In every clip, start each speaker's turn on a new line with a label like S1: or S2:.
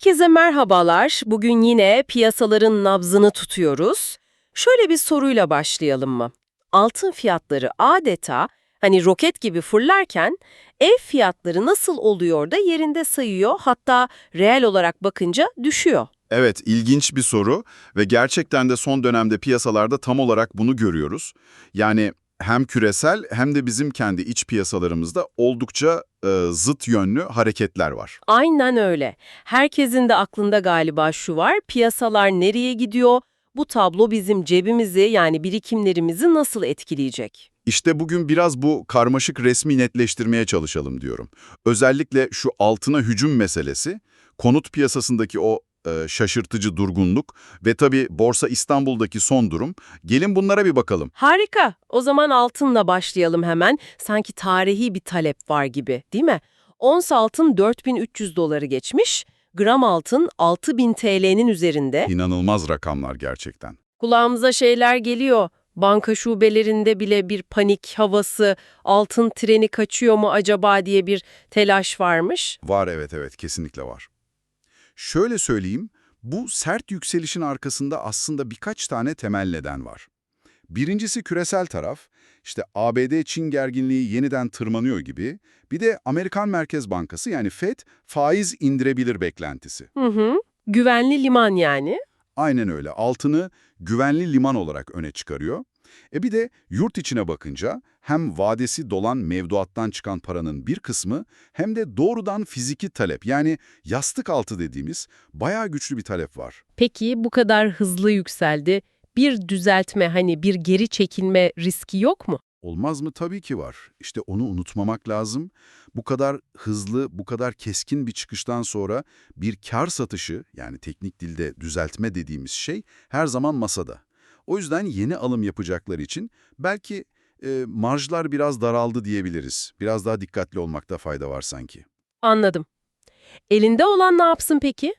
S1: Herkese merhabalar. Bugün yine piyasaların nabzını tutuyoruz. Şöyle bir soruyla başlayalım mı? Altın fiyatları adeta hani roket gibi fırlarken ev fiyatları nasıl oluyor da yerinde sayıyor hatta reel olarak bakınca düşüyor.
S2: Evet, ilginç bir soru ve gerçekten de son dönemde piyasalarda tam olarak bunu görüyoruz. Yani hem küresel hem de bizim kendi iç piyasalarımızda oldukça e, zıt yönlü hareketler var.
S1: Aynen öyle. Herkesin de aklında galiba şu var, piyasalar nereye gidiyor? Bu tablo bizim cebimizi yani birikimlerimizi nasıl etkileyecek?
S2: İşte bugün biraz bu karmaşık resmi netleştirmeye çalışalım diyorum. Özellikle şu altına hücum meselesi, konut piyasasındaki o e, şaşırtıcı durgunluk ve tabii Borsa İstanbul'daki son durum. Gelin bunlara bir bakalım.
S1: Harika. O zaman altınla başlayalım hemen. Sanki tarihi bir talep var gibi, değil mi? Ons altın 4300 doları geçmiş, gram altın 6000 TL'nin üzerinde.
S2: İnanılmaz rakamlar gerçekten.
S1: Kulağımıza şeyler geliyor. Banka şubelerinde bile bir panik havası, altın treni kaçıyor mu acaba diye bir telaş varmış.
S2: Var evet evet kesinlikle var. Şöyle söyleyeyim, bu sert yükselişin arkasında aslında birkaç tane temel neden var. Birincisi küresel taraf, işte ABD-Çin gerginliği yeniden tırmanıyor gibi, bir de Amerikan Merkez Bankası yani FED faiz indirebilir beklentisi.
S1: Hı hı. Güvenli liman yani.
S2: Aynen öyle, altını güvenli liman olarak öne çıkarıyor. E bir de yurt içine bakınca hem vadesi dolan mevduattan çıkan paranın bir kısmı hem de doğrudan fiziki talep yani yastık altı dediğimiz bayağı güçlü bir talep var.
S1: Peki bu kadar hızlı yükseldi. Bir düzeltme hani bir geri çekilme riski yok mu?
S2: Olmaz mı? Tabii ki var. İşte onu unutmamak lazım. Bu kadar hızlı, bu kadar keskin bir çıkıştan sonra bir kar satışı yani teknik dilde düzeltme dediğimiz şey her zaman masada. O yüzden yeni alım yapacaklar için belki e, marjlar biraz daraldı diyebiliriz. Biraz daha dikkatli olmakta fayda var sanki.
S1: Anladım. Elinde olan ne yapsın peki?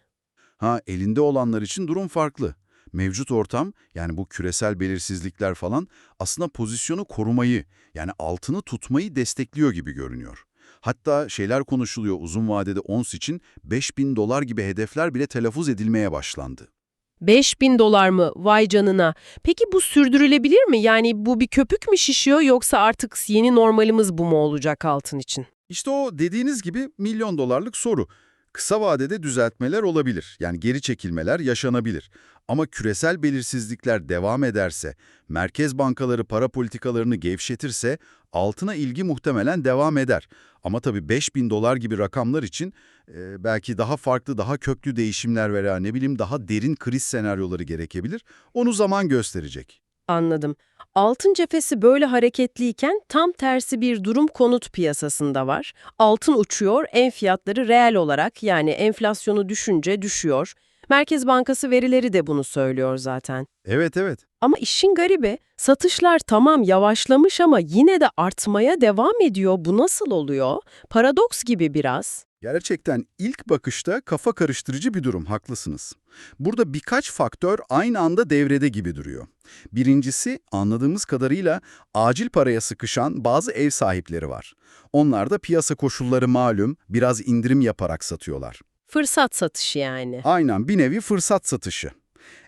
S2: Ha elinde olanlar için durum farklı. Mevcut ortam yani bu küresel belirsizlikler falan aslında pozisyonu korumayı yani altını tutmayı destekliyor gibi görünüyor. Hatta şeyler konuşuluyor uzun vadede ons için 5000 dolar gibi hedefler bile telaffuz edilmeye başlandı.
S1: 5000 dolar mı? Vay canına. Peki bu sürdürülebilir mi? Yani bu bir köpük mü şişiyor yoksa artık yeni normalimiz bu mu olacak altın için?
S2: İşte o dediğiniz gibi milyon dolarlık soru. Kısa vadede düzeltmeler olabilir. Yani geri çekilmeler yaşanabilir. Ama küresel belirsizlikler devam ederse, merkez bankaları para politikalarını gevşetirse altına ilgi muhtemelen devam eder. Ama tabii 5000 dolar gibi rakamlar için e, belki daha farklı, daha köklü değişimler veya ne bileyim daha derin kriz senaryoları gerekebilir. Onu zaman gösterecek.
S1: Anladım. Altın cephesi böyle hareketliyken tam tersi bir durum konut piyasasında var. Altın uçuyor, en fiyatları reel olarak yani enflasyonu düşünce düşüyor. Merkez Bankası verileri de bunu söylüyor zaten.
S2: Evet evet.
S1: Ama işin garibi satışlar tamam yavaşlamış ama yine de artmaya devam ediyor. Bu nasıl oluyor? Paradoks gibi biraz.
S2: Gerçekten ilk bakışta kafa karıştırıcı bir durum, haklısınız. Burada birkaç faktör aynı anda devrede gibi duruyor. Birincisi, anladığımız kadarıyla acil paraya sıkışan bazı ev sahipleri var. Onlar da piyasa koşulları malum, biraz indirim yaparak satıyorlar.
S1: Fırsat satışı yani.
S2: Aynen bir nevi fırsat satışı.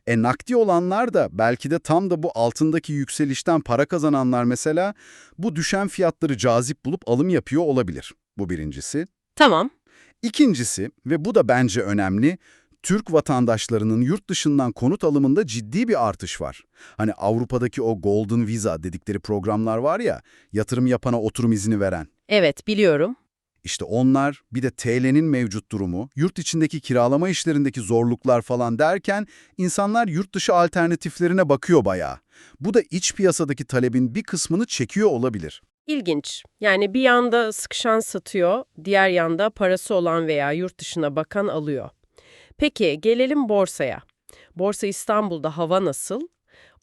S2: E nakdi olanlar da belki de tam da bu altındaki yükselişten para kazananlar mesela bu düşen fiyatları cazip bulup alım yapıyor olabilir. Bu birincisi.
S1: Tamam.
S2: İkincisi ve bu da bence önemli, Türk vatandaşlarının yurt dışından konut alımında ciddi bir artış var. Hani Avrupa'daki o Golden Visa dedikleri programlar var ya, yatırım yapana oturum izni veren.
S1: Evet biliyorum.
S2: İşte onlar, bir de TL'nin mevcut durumu, yurt içindeki kiralama işlerindeki zorluklar falan derken insanlar yurt dışı alternatiflerine bakıyor bayağı. Bu da iç piyasadaki talebin bir kısmını çekiyor olabilir.
S1: İlginç. Yani bir yanda sıkışan satıyor, diğer yanda parası olan veya yurt dışına bakan alıyor. Peki gelelim borsaya. Borsa İstanbul'da hava nasıl?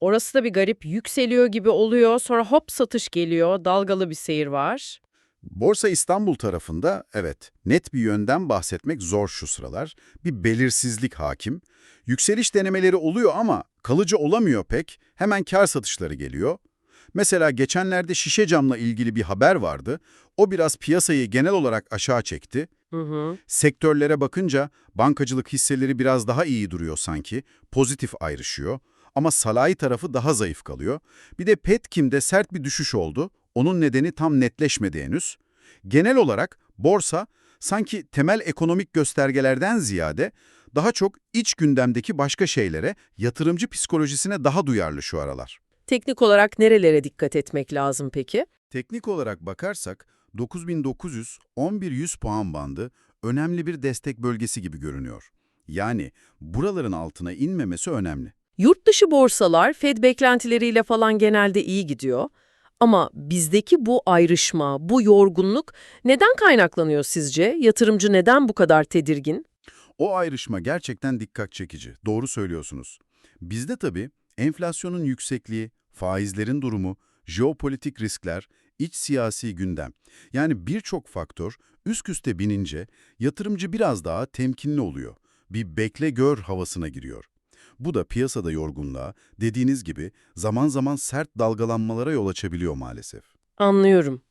S1: Orası da bir garip yükseliyor gibi oluyor, sonra hop satış geliyor, dalgalı bir seyir var.
S2: Borsa İstanbul tarafında evet net bir yönden bahsetmek zor şu sıralar. Bir belirsizlik hakim. Yükseliş denemeleri oluyor ama kalıcı olamıyor pek. Hemen kar satışları geliyor. Mesela geçenlerde şişe camla ilgili bir haber vardı. O biraz piyasayı genel olarak aşağı çekti.
S1: Hı hı.
S2: Sektörlere bakınca bankacılık hisseleri biraz daha iyi duruyor sanki, pozitif ayrışıyor. Ama sanayi tarafı daha zayıf kalıyor. Bir de Petkim'de sert bir düşüş oldu. Onun nedeni tam netleşmedi henüz. Genel olarak borsa sanki temel ekonomik göstergelerden ziyade daha çok iç gündemdeki başka şeylere, yatırımcı psikolojisine daha duyarlı şu aralar.
S1: Teknik olarak nerelere dikkat etmek lazım peki?
S2: Teknik olarak bakarsak 9900-11100 puan bandı önemli bir destek bölgesi gibi görünüyor. Yani buraların altına inmemesi önemli.
S1: Yurt dışı borsalar Fed beklentileriyle falan genelde iyi gidiyor. Ama bizdeki bu ayrışma, bu yorgunluk neden kaynaklanıyor sizce? Yatırımcı neden bu kadar tedirgin?
S2: O ayrışma gerçekten dikkat çekici. Doğru söylüyorsunuz. Bizde tabii enflasyonun yüksekliği, faizlerin durumu, jeopolitik riskler, iç siyasi gündem. Yani birçok faktör üst üste binince yatırımcı biraz daha temkinli oluyor. Bir bekle gör havasına giriyor. Bu da piyasada yorgunluğa, dediğiniz gibi zaman zaman sert dalgalanmalara yol açabiliyor maalesef.
S1: Anlıyorum.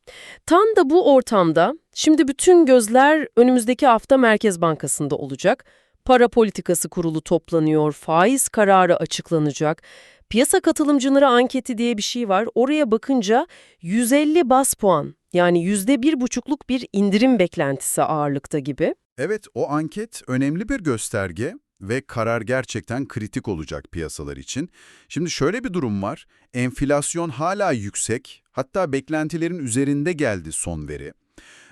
S1: Tam da bu ortamda şimdi bütün gözler önümüzdeki hafta Merkez Bankası'nda olacak. Para politikası kurulu toplanıyor, faiz kararı açıklanacak. Piyasa katılımcıları anketi diye bir şey var. Oraya bakınca 150 bas puan yani %1,5'luk bir indirim beklentisi ağırlıkta gibi.
S2: Evet, o anket önemli bir gösterge ve karar gerçekten kritik olacak piyasalar için. Şimdi şöyle bir durum var. Enflasyon hala yüksek, hatta beklentilerin üzerinde geldi son veri.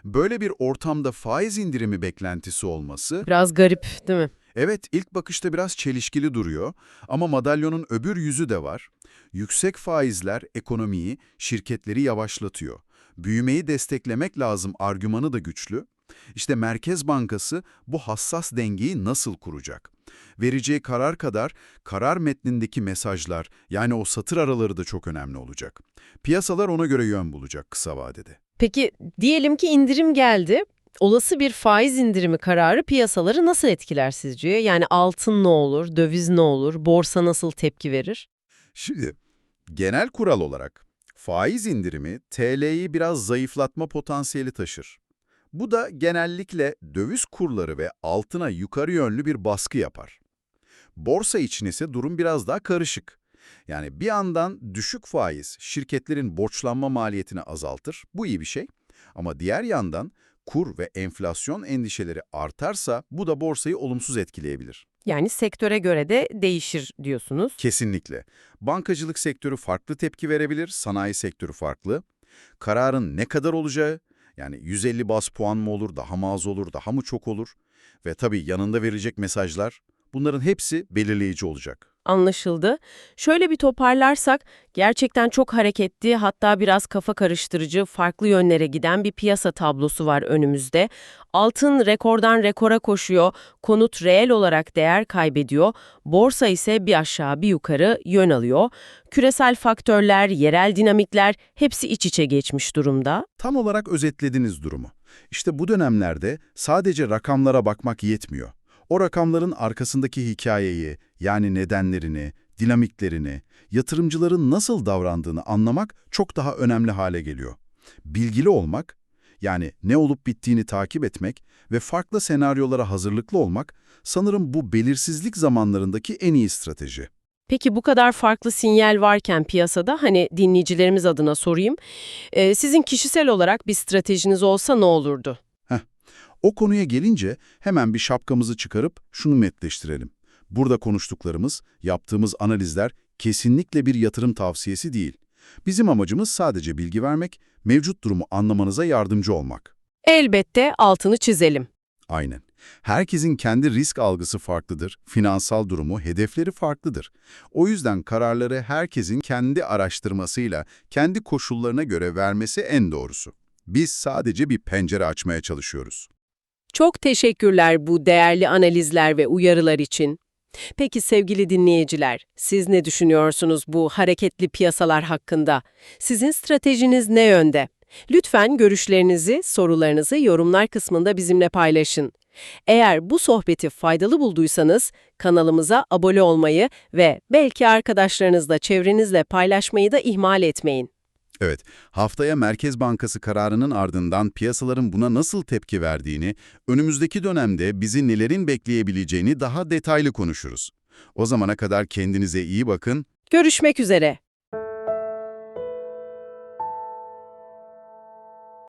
S2: Böyle bir ortamda faiz indirimi beklentisi olması,
S1: Biraz garip değil mi?
S2: evet ilk bakışta biraz çelişkili duruyor ama madalyonun öbür yüzü de var. Yüksek faizler ekonomiyi, şirketleri yavaşlatıyor. Büyümeyi desteklemek lazım argümanı da güçlü. İşte Merkez Bankası bu hassas dengeyi nasıl kuracak? Vereceği karar kadar karar metnindeki mesajlar yani o satır araları da çok önemli olacak. Piyasalar ona göre yön bulacak kısa vadede.
S1: Peki diyelim ki indirim geldi. Olası bir faiz indirimi kararı piyasaları nasıl etkiler sizce? Yani altın ne olur, döviz ne olur, borsa nasıl tepki verir?
S2: Şimdi genel kural olarak faiz indirimi TL'yi biraz zayıflatma potansiyeli taşır. Bu da genellikle döviz kurları ve altına yukarı yönlü bir baskı yapar. Borsa için ise durum biraz daha karışık. Yani bir yandan düşük faiz şirketlerin borçlanma maliyetini azaltır, bu iyi bir şey. Ama diğer yandan kur ve enflasyon endişeleri artarsa bu da borsayı olumsuz etkileyebilir.
S1: Yani sektöre göre de değişir diyorsunuz.
S2: Kesinlikle. Bankacılık sektörü farklı tepki verebilir, sanayi sektörü farklı. Kararın ne kadar olacağı, yani 150 bas puan mı olur, daha mı az olur, daha mı çok olur ve tabii yanında verecek mesajlar, bunların hepsi belirleyici olacak.
S1: Anlaşıldı. Şöyle bir toparlarsak, gerçekten çok hareketli, hatta biraz kafa karıştırıcı, farklı yönlere giden bir piyasa tablosu var önümüzde. Altın rekordan rekora koşuyor, konut reel olarak değer kaybediyor, borsa ise bir aşağı bir yukarı yön alıyor. Küresel faktörler, yerel dinamikler hepsi iç içe geçmiş durumda.
S2: Tam olarak özetlediniz durumu. İşte bu dönemlerde sadece rakamlara bakmak yetmiyor. O rakamların arkasındaki hikayeyi, yani nedenlerini, dinamiklerini, yatırımcıların nasıl davrandığını anlamak çok daha önemli hale geliyor. Bilgili olmak, yani ne olup bittiğini takip etmek ve farklı senaryolara hazırlıklı olmak sanırım bu belirsizlik zamanlarındaki en iyi strateji.
S1: Peki bu kadar farklı sinyal varken piyasada hani dinleyicilerimiz adına sorayım. Sizin kişisel olarak bir stratejiniz olsa ne olurdu?
S2: O konuya gelince hemen bir şapkamızı çıkarıp şunu netleştirelim. Burada konuştuklarımız, yaptığımız analizler kesinlikle bir yatırım tavsiyesi değil. Bizim amacımız sadece bilgi vermek, mevcut durumu anlamanıza yardımcı olmak.
S1: Elbette altını çizelim.
S2: Aynen. Herkesin kendi risk algısı farklıdır, finansal durumu, hedefleri farklıdır. O yüzden kararları herkesin kendi araştırmasıyla, kendi koşullarına göre vermesi en doğrusu. Biz sadece bir pencere açmaya çalışıyoruz.
S1: Çok teşekkürler bu değerli analizler ve uyarılar için. Peki sevgili dinleyiciler, siz ne düşünüyorsunuz bu hareketli piyasalar hakkında? Sizin stratejiniz ne yönde? Lütfen görüşlerinizi, sorularınızı yorumlar kısmında bizimle paylaşın. Eğer bu sohbeti faydalı bulduysanız kanalımıza abone olmayı ve belki arkadaşlarınızla, çevrenizle paylaşmayı da ihmal etmeyin.
S2: Evet, haftaya Merkez Bankası kararının ardından piyasaların buna nasıl tepki verdiğini, önümüzdeki dönemde bizi nelerin bekleyebileceğini daha detaylı konuşuruz. O zamana kadar kendinize iyi bakın,
S1: Görüşmek üzere.